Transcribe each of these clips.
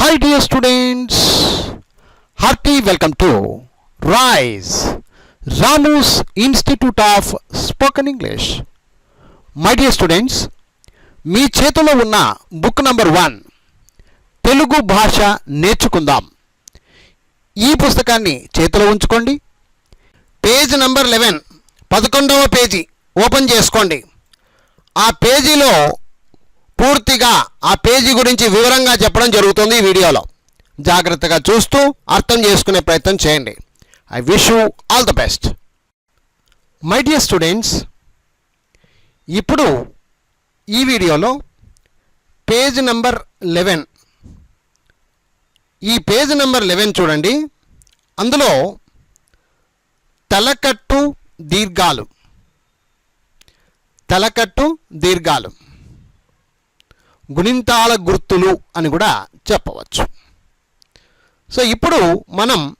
Hi dear students hearty welcome to RISE, Ramu's institute of Spoken English my dear students మీ చేతిలో ఉన్న book number one Telugu భాష నేర్చుకుందాం. ఈ పుస్తకాన్ని చేతిలో ఉంచుకోండి. పేజ్ నంబర్ లెవెన్ పదకొండవ పేజీ ఓపెన్ చేసుకోండి. ఆ పేజీలో పూర్తిగా ఆ పేజీ గురించి వివరంగా చెప్పడం జరుగుతుంది ఈ వీడియోలో. జాగ్రత్తగా చూస్తూ అర్థం చేసుకునే ప్రయత్నం చేయండి. I wish you all the best my dear students ఇప్పుడు ఈ వీడియోలో పేజ్ నెంబర్ లెవెన్. ఈ పేజ్ నెంబర్ లెవెన్ చూడండి. అందులో తలకట్టు దీర్ఘాలు. తలకట్టు దీర్ఘాలు. గుణింతాల గుర్తులు అని కూడా చెప్పవచ్చు. సో ఇప్పుడు మనం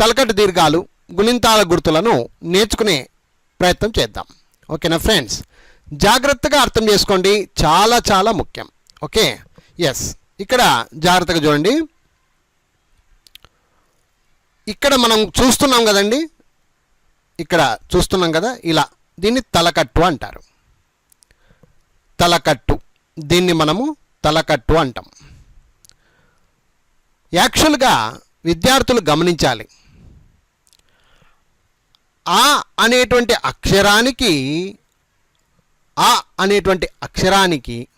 తలకట్టు దీర్ఘాలు గుణింతాల గుర్తులను నేర్చుకునే ప్రయత్నం చేద్దాం. ఓకేనా ఫ్రెండ్స్? జాగ్రత్తగా అర్థం చేసుకోండి. చాలా చాలా ముఖ్యం. ఓకే? ఎస్ ఇక్కడ జాగ్రత్తగా చూడండి. ఇక్కడ మనం చూస్తున్నాం కదండి? ఇక్కడ చూస్తున్నాం కదా? ఇలా దీన్ని తలకట్టు అంటారు. తలకట్టు. దీన్ని మనము తలకట్టు అంటాం. యాక్చువల్గా విద్యార్థులు గమనించాలి. ఆ అనేటువంటి అక్షరానికి ఆ అనేటువంటి అక్షరానికి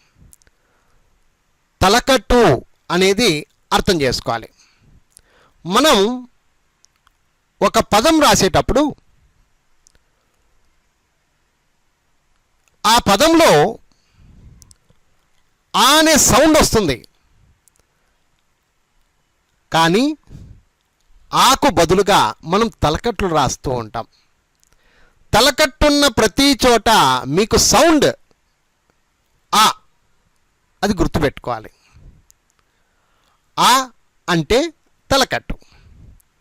తలకట్టు అనేది అర్థం చేసుకోవాలి. మనం ఒక పదం రాసేటప్పుడు ఆ పదంలో ఆ అనే సౌండ్ వస్తుంది. కానీ ఆకు బదులుగా మనం తలకట్లు రాస్తూ ఉంటాం. తలకట్టున్న ప్రతి చోట మీకు సౌండ్ ఆ అది గుర్తుపెట్టుకోవాలి. ఆ అంటే తలకట్టు.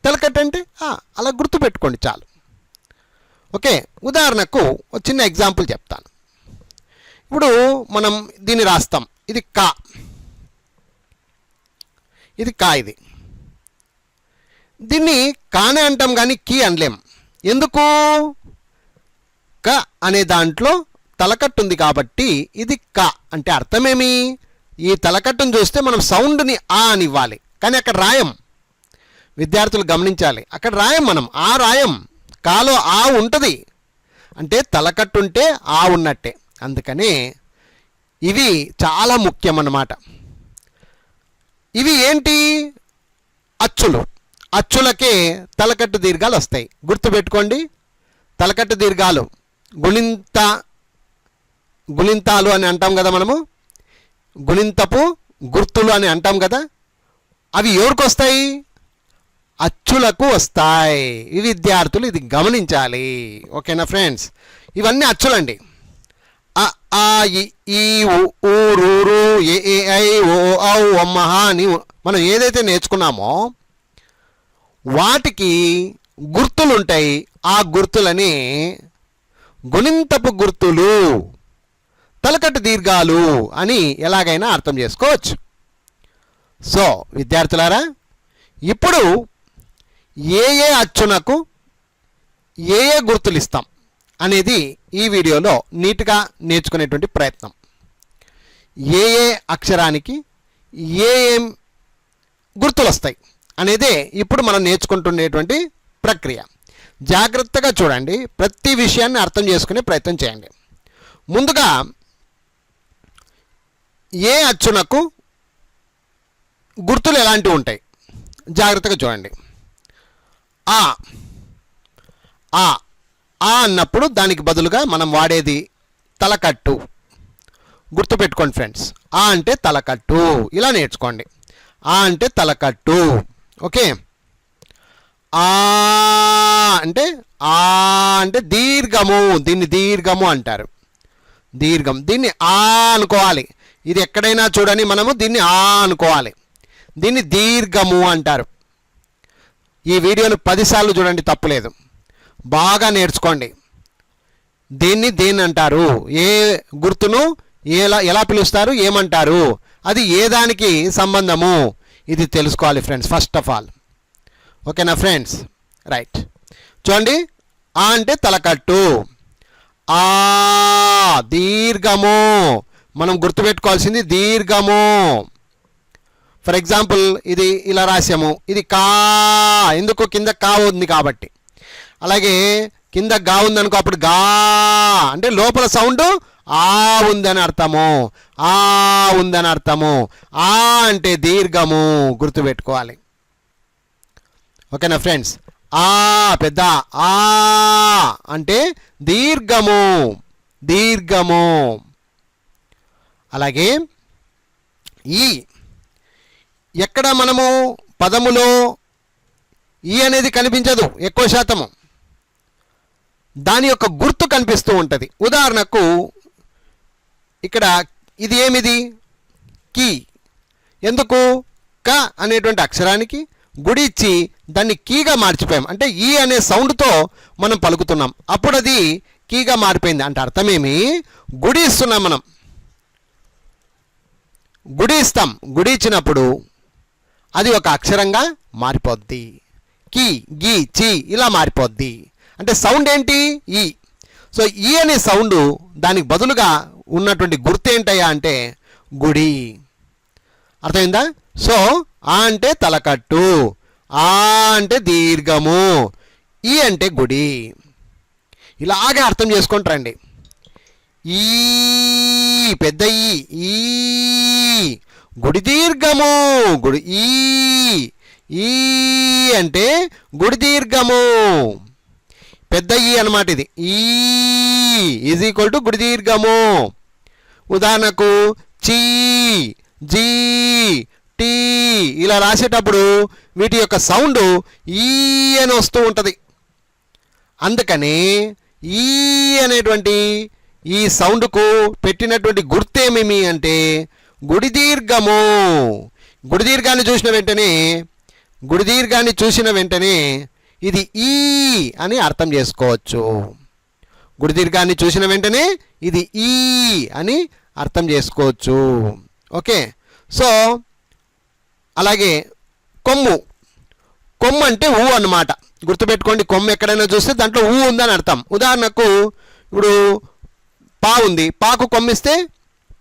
తలకట్టు అంటే ఆ అలా గుర్తుపెట్టుకోండి చాలు. ఓకే ఉదాహరణకు చిన్న ఎగ్జాంపుల్ చెప్తాను. ఇప్పుడు మనం దీన్ని రాస్తాం. ఇది కా. ఇది కా ఇది. దీన్ని కానే అంటాం కానీ కీ అనలేం. ఎందుకు? క అనే దాంట్లో తలకట్టు ఉంది కాబట్టి ఇది క. అంటే అర్థమేమి? ఈ తలకట్టును చూస్తే మనం సౌండ్ని ఆ అని ఇవ్వాలి. కానీ అక్కడ రాయం. విద్యార్థులు గమనించాలి. అక్కడ రాయం మనం. ఆ రాయం. కాలో ఆ ఉంటుంది. అంటే తలకట్టు ఉంటే ఆ ఉన్నట్టే. అందుకనే ఇవి చాలా ముఖ్యం అన్నమాట ఇవి ఏంటి? అచ్చులు. అచ్చులకే తలకట్టు దీర్ఘాలు వస్తాయి. గుర్తుపెట్టుకోండి తలకట్టు దీర్ఘాలు గుణింత గుణింతాలు అని అంటాం కదా మనము? గుణింతపు గుర్తులు అని అంటాం కదా? అవి ఎవరికి వస్తాయి? అచ్చులకు వస్తాయి. ఈ విద్యార్థులు ఇది గమనించాలి. ఓకేనా ఫ్రెండ్స్? ఇవన్నీ అచ్చులండి. అ, ఆ ఈ ఊరు ఊ ఏ ఏ ఐ ఓ ఔ అమ్మహ అని మనం ఏదైతే నేర్చుకున్నామో వాటికి గుర్తులుంటాయి. ఆ గుర్తులని గుణింతపు గుర్తులు తలకట్టు దీర్ఘాలు అని ఎలాగైనా అర్థం చేసుకోవచ్చు. సో విద్యార్థులారా ఇప్పుడు ఏ ఏ అచ్చునకు ఏ ఏ గుర్తులు ఇస్తాం అనేది ఈ వీడియోలో నీట్గా నేర్చుకునేటువంటి ప్రయత్నం. ఏ ఏ అక్షరానికి ఏ ఏం గుర్తులు వస్తాయి అనేదే ఇప్పుడు మనం నేర్చుకుంటున్నటువంటి ప్రక్రియ. జాగ్రత్తగా చూడండి ప్రతి విషయాన్ని అర్థం చేసుకునే ప్రయత్నం చేయండి. ముందుగా ఏ అచ్చునకు గుర్తులు ఎలాంటివి ఉంటాయి? జాగ్రత్తగా చూడండి. ఆ ఆ ఆ అన్నప్పుడు దానికి బదులుగా మనం వాడేది తలకట్టు. గుర్తుపెట్టుకోండి ఫ్రెండ్స్. ఆ అంటే తలకట్టు. ఇలా నేర్చుకోండి. ఆ అంటే తలకట్టు. ఓకే? ఆ అంటే ఆ అంటే దీర్ఘము. దీన్ని దీర్ఘము అంటారు. దీర్ఘం. దీన్ని ఆ అనుకోవాలి. ఇది ఎక్కడైనా చూడని మనము దీన్ని ఆ అనుకోవాలి. దీన్ని దీర్ఘము అంటారు. ఈ వీడియోను పదిసార్లు చూడండి తప్పులేదు. బాగా నేర్చుకోండి. దీన్ని దేన్ని అంటారు. ఏ గుర్తును ఎలా ఎలా పిలుస్తారు? ఏమంటారు? అది ఏ దానికి సంబంధము? ఇది తెలుసుకోవాలి ఫ్రెండ్స్ ఫస్ట్ ఆఫ్ ఆల్ ఓకేనా ఫ్రెండ్స్ రైట్ చూడండి. ఆ అంటే తలకట్టు. ఆ దీర్ఘము. మనం గుర్తుపెట్టుకోవాల్సింది దీర్ఘము. ఫర్ ఎగ్జాంపుల్ ఇది ఇలా రాసాము. ఇది కా. ఎందుకు కింద కా ఉంది కాబట్టి. అలాగే కింద గా ఉందనుకో అప్పుడు గా అంటే లోపల సౌండ్ ఆ ఉందని అర్థము ఆ ఉందని అర్థము ఆ అంటే దీర్ఘము గుర్తుపెట్టుకోవాలి. ఓకేనా ఫ్రెండ్స్? ఆ పెద్ద ఆ అంటే దీర్ఘము దీర్ఘము. అలాగే ఈ ఎక్కడ మనము పదములో ఈ అనేది కనిపించదు ఎక్కువ శాతము. దాని యొక్క గుర్తు కనిపిస్తూ ఉంటుంది. ఉదాహరణకు ఇక్కడ ఇది ఏమిది? కీ. ఎందుకు? క అనేటువంటి అక్షరానికి గుడి ఇచ్చి దాన్ని కీగా మార్చిపోయాం. అంటే ఈ అనే సౌండ్తో మనం పలుకుతున్నాం. అప్పుడు అది కీగా మారిపోయింది అంటే అర్థమేమి? గుడి ఇస్తున్నాం మనం. గుడి ఇస్తాం. గుడి ఇచ్చినప్పుడు అది ఒక అక్షరంగా మారిపోద్ది. కీ గీ చీ ఇలా మారిపోద్ది. అంటే సౌండ్ ఏంటి? ఈ. సో ఈ అనే సౌండ్ దానికి బదులుగా ఉన్నటువంటి గుర్తు ఏంటయ్యా అంటే గుడి. అర్థమైందా? సో ఆ అంటే తలకట్టు ఆ అంటే దీర్ఘము ఈ అంటే గుడి. ఇలాగే అర్థం చేసుకుంటారండి ఈ పెద్ద ఈ ఈ గుడి దీర్ఘము గుడి ఈ ఈ అంటే గుడి దీర్ఘము. పెద్ద ఈ అనమాట ఇది. ఈ ఈజ్ ఈక్వల్ టు గుడిదీర్ఘము ఉదాహరణకు చీ జీ టీ ఇలా రాసేటప్పుడు వీటి యొక్క సౌండ్ ఈ అని వస్తూ ఉంటుంది. అందుకని ఈ అనేటువంటి ఈ సౌండ్కు పెట్టినటువంటి గుర్తేమేమి అంటే గుడిదీర్ఘము గుడిదీర్ఘాన్ని చూసిన వెంటనే గుడిదీర్ఘాన్ని చూసిన వెంటనే ఇది ఈ అని అర్థం చేసుకోవచ్చు. గుడి దీర్ఘాన్ని చూసిన వెంటనే ఇది ఈ అని అర్థం చేసుకోవచ్చు. ఓకే? సో అలాగే కొమ్ము. కొమ్ము అంటే ఊ అన్నమాట. గుర్తుపెట్టుకోండి కొమ్ము ఎక్కడైనా చూస్తే దాంట్లో ఊ ఉందని అర్థం. ఉదాహరణకు ఇప్పుడు పా ఉంది. పాకు కొమ్మిస్తే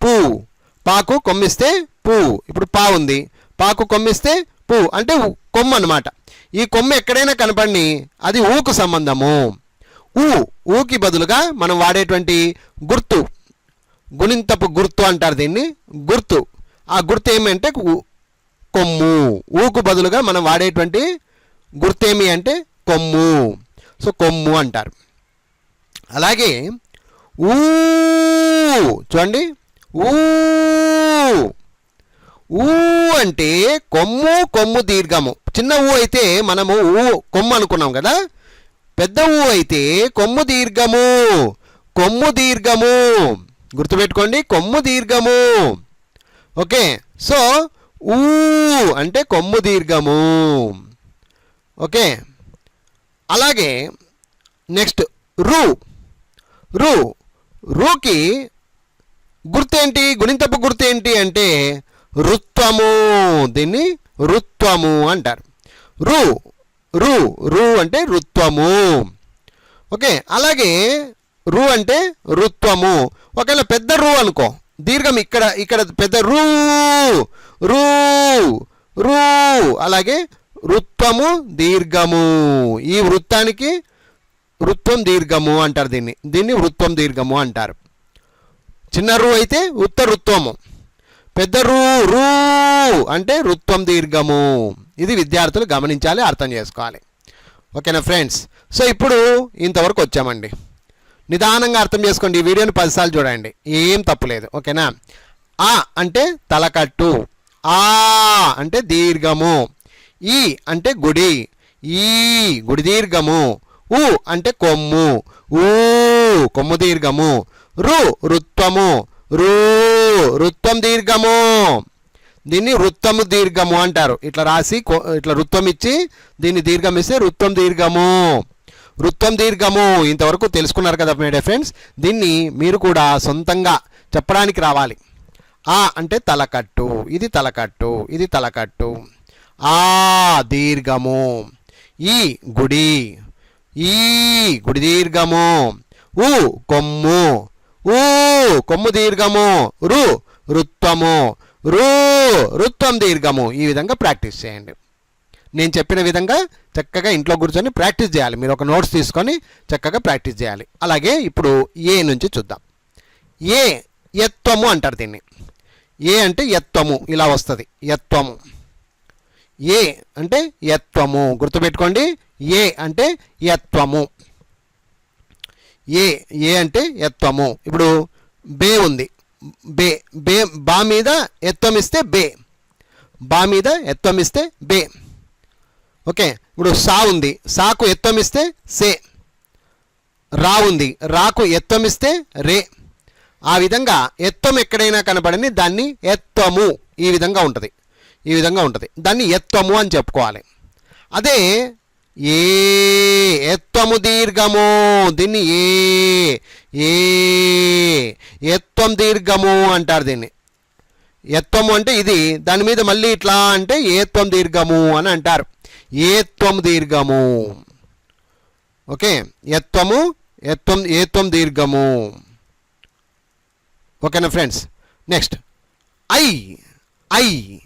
పూ. పాకు కొమ్మిస్తే పూ. ఇప్పుడు పా ఉంది. పాకు కొమ్మిస్తే పూ. అంటే కొమ్ము అనమాట ఈ కొమ్ము ఎక్కడైనా కనపడి అది ఊకు సంబంధము. ఊ ఊకి బదులుగా మనం వాడేటువంటి గుర్తు. గుణింతపు గుర్తు అంటారు దీన్ని. గుర్తు. ఆ గుర్తు ఏమంటే ఊ- కొమ్ము. ఊకు బదులుగా మనం వాడేటువంటి గుర్తేమి అంటే కొమ్ము. సో కొమ్ము అంటారు. అలాగే ఊ చూడండి. ఊ ఊ అంటే కొమ్ము కొమ్ము దీర్ఘము. చిన్న ఊ అయితే మనము ఊ కొమ్ము అనుకున్నాం కదా? పెద్ద ఊ అయితే కొమ్ము దీర్ఘము. కొమ్ము దీర్ఘము. గుర్తుపెట్టుకోండి కొమ్ము దీర్ఘము. ఓకే సో ఊ అంటే కొమ్ము దీర్ఘము. ఓకే అలాగే నెక్స్ట్ రు. రు రూకి గుర్తేంటి? గుణింతపు గుర్తేంటి అంటే రుత్వము దీన్ని రుత్వము అంటారు. రు రు రు అంటే రుత్వము ఓకే అలాగే రు అంటే రుత్వము ఒకవేళ పెద్ద రు అనుకో దీర్ఘం ఇక్కడ ఇక్కడ పెద్ద రూ రూ రూ అలాగే వృత్వము దీర్ఘము. ఈ వృత్తానికి వృత్వం దీర్ఘము అంటారు దీన్ని. దీన్ని వృత్వం దీర్ఘము అంటారు. చిన్న రు అయితే ఉత్త రుత్వము పెద్ద రు రూ అంటే రుత్వం దీర్ఘము. ఇది విద్యార్థులు గమనించాలి అర్థం చేసుకోవాలి. ఓకేనా ఫ్రెండ్స్? సో ఇప్పుడు ఇంతవరకు వచ్చామండి. నిదానంగా అర్థం చేసుకోండి ఈ వీడియోని పదిసార్లు చూడండి. ఏం తప్పులేదు ఓకేనా? ఆ అంటే తలకట్టు. ఆ అంటే దీర్ఘము. ఈ అంటే గుడి. ఈ గుడి దీర్ఘము. ఉ అంటే కొమ్ము. ఊ కొమ్ము దీర్ఘము. రు రుత్వము రూ వృత్తం దీర్ఘము. దీన్ని వృత్తము దీర్ఘము అంటారు. ఇట్లా రాసి ఇట్లా వృత్తం ఇచ్చి దీన్ని దీర్ఘం ఇస్తే వృత్తం దీర్ఘము. వృత్తం దీర్ఘము. ఇంతవరకు తెలుసుకున్నారు కదా మేడే ఫ్రెండ్స్ దీన్ని మీరు కూడా సొంతంగా చెప్పడానికి రావాలి. ఆ అంటే తలకట్టు. ఇది తలకట్టు. ఇది తలకట్టు. ఆ దీర్ఘము. ఈ గుడి. ఈ గుడి దీర్ఘము. ఉ కొమ్ము. ఊ కొమ్ము దీర్ఘము రు రుత్వము. రు రుత్వం దీర్ఘము. ఈ విధంగా ప్రాక్టీస్ చేయండి. నేను చెప్పిన విధంగా చక్కగా ఇంట్లో కూర్చొని ప్రాక్టీస్ చేయాలి. మీరు ఒక నోట్స్ తీసుకొని చక్కగా ప్రాక్టీస్ చేయాలి. అలాగే ఇప్పుడు ఏ నుంచి చూద్దాం. ఏ ఎత్వము అంటారు దీన్ని. ఏ అంటే ఎత్వము ఇలా వస్తుంది. ఎత్వము ఏ అంటే ఎత్వము గుర్తుపెట్టుకోండి. ఏ అంటే ఎత్వము ఏ ఏ అంటే ఎత్వము ఇప్పుడు బే ఉంది. బే బే బా మీద ఎత్వం ఇస్తే బే. బా మీద ఎత్వం ఇస్తే బే. ఓకే ఇప్పుడు సా ఉంది. సాకు ఎత్వం ఇస్తే సే. రా ఉంది. రాకు ఎత్వం ఇస్తే రే. ఆ విధంగా ఎత్వం ఎక్కడైనా కనబడింది దాన్ని ఎత్వము ఈ విధంగా ఉంటుంది. ఈ విధంగా ఉంటుంది. దాన్ని ఎత్వము అని చెప్పుకోవాలి. అదే ఏ ఎత్వము దీర్ఘము దీన్ని ఏ ఏ ఎత్వం దీర్ఘము అంటారు దీన్ని. ఎత్వము అంటే ఇది దాని మీద మళ్ళీ ఇట్లా అంటే ఏత్వం దీర్ఘము అని అంటారు. ఏత్వం దీర్ఘము. ఓకే? ఎత్వము ఎత్వం ఏత్వం దీర్ఘము. ఓకేనా ఫ్రెండ్స్? నెక్స్ట్. ఐ ఐ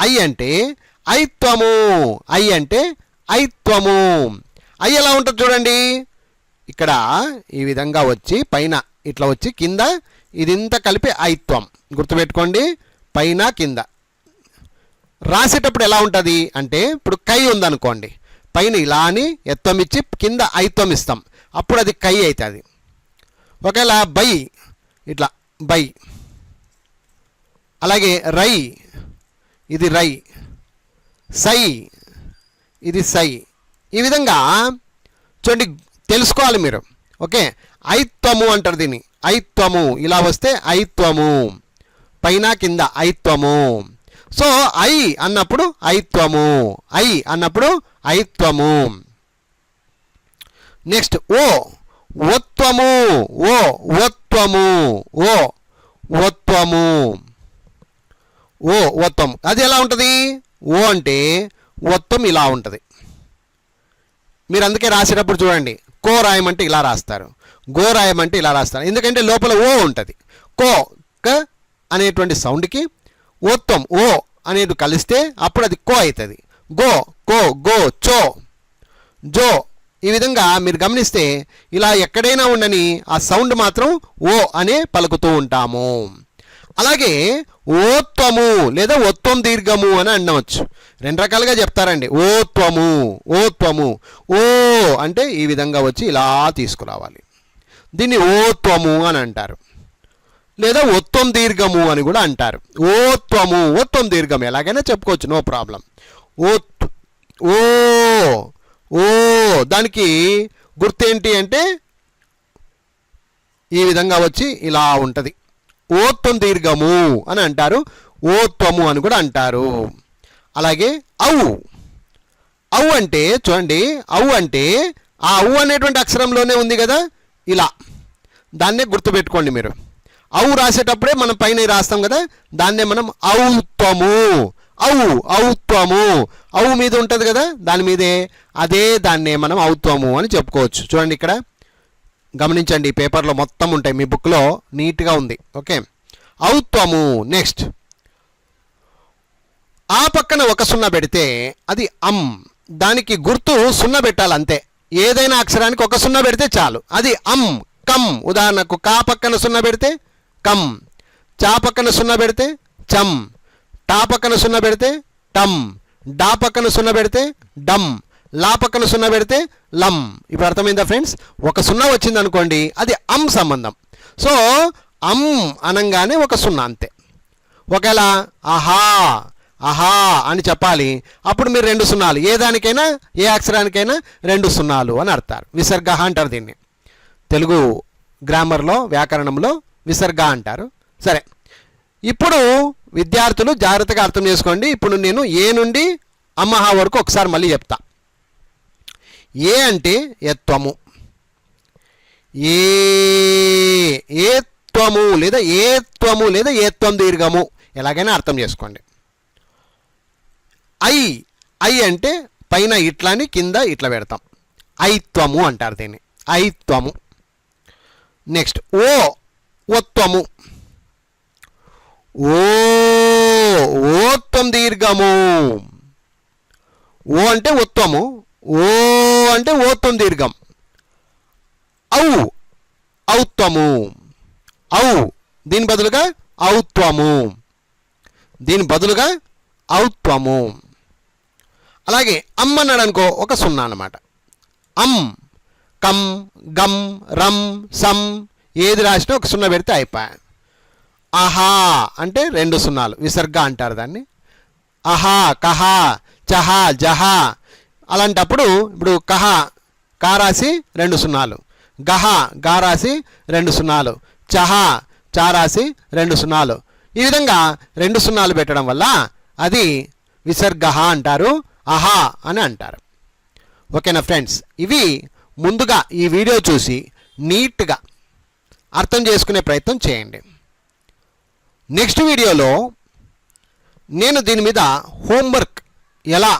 ఐ అంటే ఐత్వము. ఐ అంటే ఐత్వము. ఐ ఎలా ఉంటుంది చూడండి. ఇక్కడ ఈ విధంగా వచ్చి పైన ఇట్లా వచ్చి కింద ఇదింతా కలిపి ఐత్వం. గుర్తుపెట్టుకోండి పైన కింద. రాసేటప్పుడు ఎలా ఉంటుంది? అంటే ఇప్పుడు కై ఉందనుకోండి. పైన ఇలా అని ఎత్వం ఇచ్చి కింద ఐత్వం ఇస్తాం. అప్పుడు అది కై అవుతుంది ఒకవేళ బై ఇట్లా బై. అలాగే రై ఇది రై. సై ఇది సై. ఈ విధంగా చూడండి తెలుసుకోవాలి మీరు. ఓకే? ఐత్వము అంటారు దీన్ని. ఐత్వము. ఇలా వస్తే ఐత్వము. పైన కింద ఐత్వము. సో ఐ అన్నప్పుడు ఐత్వము. ఐ అన్నప్పుడు ఐత్వము. నెక్స్ట్ ఓ. ఒత్వము. ఓ ఒత్వము. ఓ ఒత్వము. ఓ ఒత్వం. అది ఎలా ఉంటుంది? ఓ అంటే ఒత్తం ఇలా ఉంటుంది. మీరు అందుకే రాసేటప్పుడు చూడండి. కో రాయమంటే ఇలా రాస్తారు. గో రాయమంటే ఇలా రాస్తారు ఎందుకంటే లోపల ఓ ఉంటుంది. కో క అనేటువంటి సౌండ్కి ఓత్వం ఓ అనేది కలిస్తే అప్పుడు అది కో అవుతుంది గో కో గో చో జో ఈ విధంగా మీరు గమనిస్తే ఇలా ఎక్కడైనా ఉండని ఆ సౌండ్ మాత్రం ఓ అనే పలుకుతూ ఉంటాము. అలాగే ఓత్వము లేదా ఒత్వం దీర్ఘము అని అనవచ్చు. రెండు రకాలుగా చెప్తారండి. ఓత్వము ఓత్వము ఓ అంటే ఈ విధంగా వచ్చి ఇలా తీసుకురావాలి. దీన్ని ఓత్వము అని అంటారు. లేదా ఒత్వం దీర్ఘము అని కూడా అంటారు. ఓత్వము ఒత్వం దీర్ఘం ఎలాగైనా చెప్పుకోవచ్చు నో ప్రాబ్లం. ఓత్ ఓ ఓ దానికి గుర్తేంటి అంటే ఈ విధంగా వచ్చి ఇలా ఉంటుంది. ఓత్వం దీర్ఘము అని అంటారు. ఓత్వము అని కూడా అంటారు. అలాగే అవు అవు అంటే చూడండి అవు అంటే ఆ అవు అనేటువంటి అక్షరంలోనే ఉంది కదా ఇలా. దాన్నే గుర్తుపెట్టుకోండి మీరు. అవు రాసేటప్పుడే మనం పైన రాస్తాం కదా దాన్నే మనం ఔత్వము. అవు ఔత్వము. అవు మీద ఉంటుంది కదా దాని మీదే అదే దాన్నే మనం ఔత్వము అని చెప్పుకోవచ్చు. చూడండి ఇక్కడ. గమనించండి ఈ పేపర్లో మొత్తం ఉంటాయి. మీ బుక్లో నీట్గా ఉంది. ఓకే. ఔత్వము. నెక్స్ట్. ఆ పక్కన ఒక సున్నా పెడితే అది అమ్ దానికి గుర్తు సున్నా పెట్టాలి అంతే ఏదైనా అక్షరానికి ఒక సున్నా పెడితే చాలు. అది అమ్ కమ్. ఉదాహరణకు కా పక్కన సున్న పెడితే కమ్. చా పక్కన సున్న పెడితే చమ్ టా పక్కన సున్న పెడితే టమ్ డా పక్కన సున్న పెడితే డమ్. లా పక్కన సున్న పెడితే లమ్ ఇప్పుడు అర్థమైందా ఫ్రెండ్స్? ఒక సున్నా వచ్చింది అనుకోండి అది అమ్ సంబంధం. సో అమ్ అనంగానే ఒక సున్నా అంతే. ఒకవేళ ఆహా ఆహా అని చెప్పాలి అప్పుడు మీరు రెండు సున్నాలు. ఏ దానికైనా ఏ అక్షరానికైనా రెండు సున్నాలు అని అర్థారు విసర్గ అంటారు దీన్ని. తెలుగు గ్రామర్లో వ్యాకరణంలో విసర్గ అంటారు. సరే. ఇప్పుడు విద్యార్థులు జాగ్రత్తగా అర్థం చేసుకోండి. ఇప్పుడు నేను ఏ నుండి అమ్మహా వరకు ఒకసారి మళ్ళీ చెప్తా. ఏ అంటే ఎత్వము ఏ ఏత్వము లేదా ఏత్వము లేదా ఏత్వం దీర్ఘము ఎలాగైనా అర్థం చేసుకోండి. ఐ ఐ అంటే పైన ఇట్లని కింద ఇట్లా పెడతాం. ఐత్వము అంటారు దీన్ని. ఐత్వము నెక్స్ట్ ఓ ఓత్వము ఓ ఓత్వం దీర్ఘము. ఓ అంటే ఉత్వము ఓ అంటే ఓత్వం దీర్ఘం. ఔ. ఔత్వము ఔ. దీని బదులుగా ఔత్వము. దీని బదులుగా ఔత్వము. అలాగే అమ్మ అన్నాడు అనుకో ఒక సున్నా అన్నమాట. అమ్. కం గమ్ రమ్ సమ్ ఏది రాసినా ఒక సున్నా పెడితే అయిపోయా. అహా అంటే రెండు సున్నాలు విసర్గ అంటారు దాన్ని. అహా కహ చహా జహ. అలాంటప్పుడు ఇప్పుడు కహ కా రాసి రెండు సున్నాలు. గహ గా రాసి రెండు సున్నాలు. చహా చా రాసి రెండు సున్నాలు. ఈ విధంగా రెండు సున్నాలు పెట్టడం వల్ల అది విసర్గహ అంటారు అహా అని అంటారు. ఓకేనా ఫ్రెండ్స్? ఇవి ముందుగా ఈ వీడియో చూసి నీట్గా అర్థం చేసుకునే ప్రయత్నం చేయండి. నెక్స్ట్ వీడియోలో నేను దీని మీద హోంవర్క్ ఎలా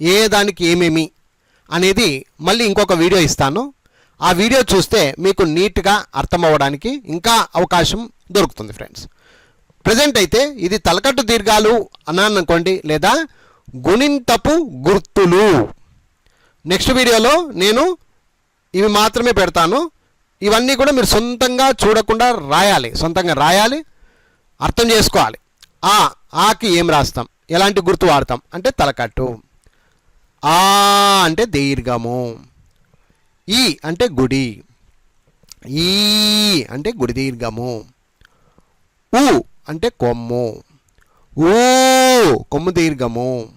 ఏ దానికి ఏమేమి అనేది మళ్ళీ ఇంకొక వీడియో ఇస్తాను. ఆ వీడియో చూస్తే మీకు నీట్గా అర్థం అవ్వడానికి ఇంకా అవకాశం దొరుకుతుంది ఫ్రెండ్స్. ప్రజెంట్ అయితే ఇది తలకట్టు దీర్ఘాలు అన్నాను అనుకోండి లేదా గుణింతపు గుర్తులు. నెక్స్ట్ వీడియోలో నేను ఇవి మాత్రమే పెడతాను. ఇవన్నీ కూడా మీరు సొంతంగా చూడకుండా రాయాలి. సొంతంగా రాయాలి. అర్థం చేసుకోవాలి. ఆ ఆకి ఏం రాస్తాం? ఎలాంటి గుర్తు వాడతాం? అంటే తలకట్టు. ఆ అంటే దీర్ఘము. ఈ అంటే గుడి. ఈ అంటే గుడి దీర్ఘము. ఉ అంటే కొమ్ము. ఊ కొమ్ము దీర్ఘము.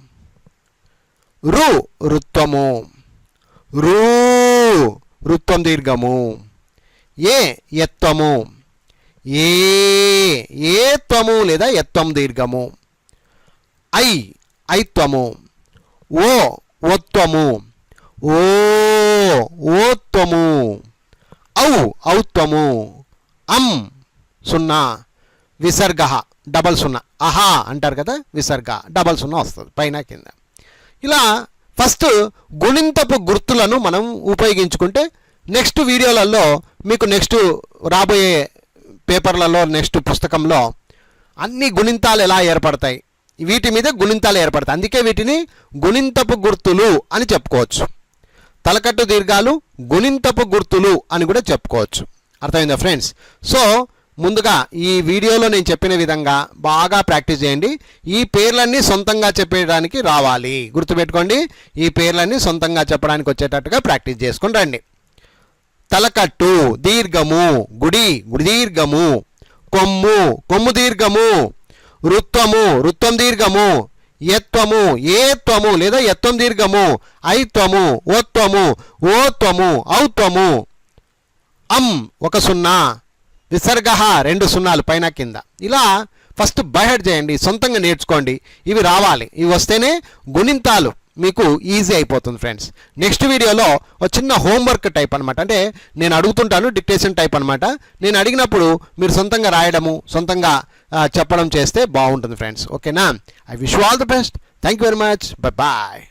రు రుత్వము. రూ వృత్తం దీర్ఘము. ఏ ఎత్వము ఏ ఏత్వము లేదా ఎత్వం దీర్ఘము. ఐ ఐత్వము. ఓ ఓత్వము. ఓ ఓత్వము. ఔ ఔత్వము. అం సున్నా. విసర్గ డబల్ సున్నా. అహా అంటారు కదా విసర్గ డబల్ సున్నా వస్తుంది పైన కింద. ఇలా ఫస్ట్ గుణింతపు గుర్తులను మనం ఉపయోగించుకుంటే నెక్స్ట్ వీడియోలలో మీకు నెక్స్ట్ రాబోయే పేపర్లలో నెక్స్ట్ పుస్తకంలో అన్ని గుణింతాలు ఎలా ఏర్పడతాయి? వీటి మీద గుణింతాలు ఏర్పడతాయి. అందుకే వీటిని గుణింతపు గుర్తులు అని చెప్పుకోవచ్చు. తలకట్టు దీర్ఘాలు గుణింతపు గుర్తులు అని కూడా చెప్పుకోవచ్చు. అర్థమైందా ఫ్రెండ్స్? సో ముందుగా ఈ వీడియోలో నేను చెప్పిన విధంగా బాగా ప్రాక్టీస్ చేయండి. ఈ పేర్లన్నీ సొంతంగా చెప్పడానికి రావాలి. గుర్తుపెట్టుకోండి ఈ పేర్లన్నీ సొంతంగా చెప్పడానికి వచ్చేటట్టుగా ప్రాక్టీస్ చేసుకుని రండి. తలకట్టు దీర్ఘము గుడి గుడి దీర్ఘము కొమ్ము కొమ్ము దీర్ఘము రుత్వము రుత్వం దీర్ఘము ఎత్వము ఏత్వము లేదా ఎత్వం దీర్ఘము ఐత్వము ఓత్వము ఓత్వము ఔత్వము అం ఒక సున్నా నిసర్గహ రెండు సున్నాలు పైన కింద. ఇలా ఫస్ట్ బైహెడ్ చేయండి సొంతంగా నేర్చుకోండి. ఇవి రావాలి. ఇవి వస్తేనే గుణింతాలు మీకు ఈజీ అయిపోతుంది ఫ్రెండ్స్ నెక్స్ట్ వీడియోలో ఒక చిన్న హోంవర్క్ టైప్ అనమాట అంటే నేను అడుగుతుంటాను డిక్టేషన్ టైప్ అనమాట నేను అడిగినప్పుడు మీరు సొంతంగా రాయడము సొంతంగా చెప్పడం చేస్తే బాగుంటుంది ఫ్రెండ్స్ ఓకేనా I wish all the best thank you very much bye bye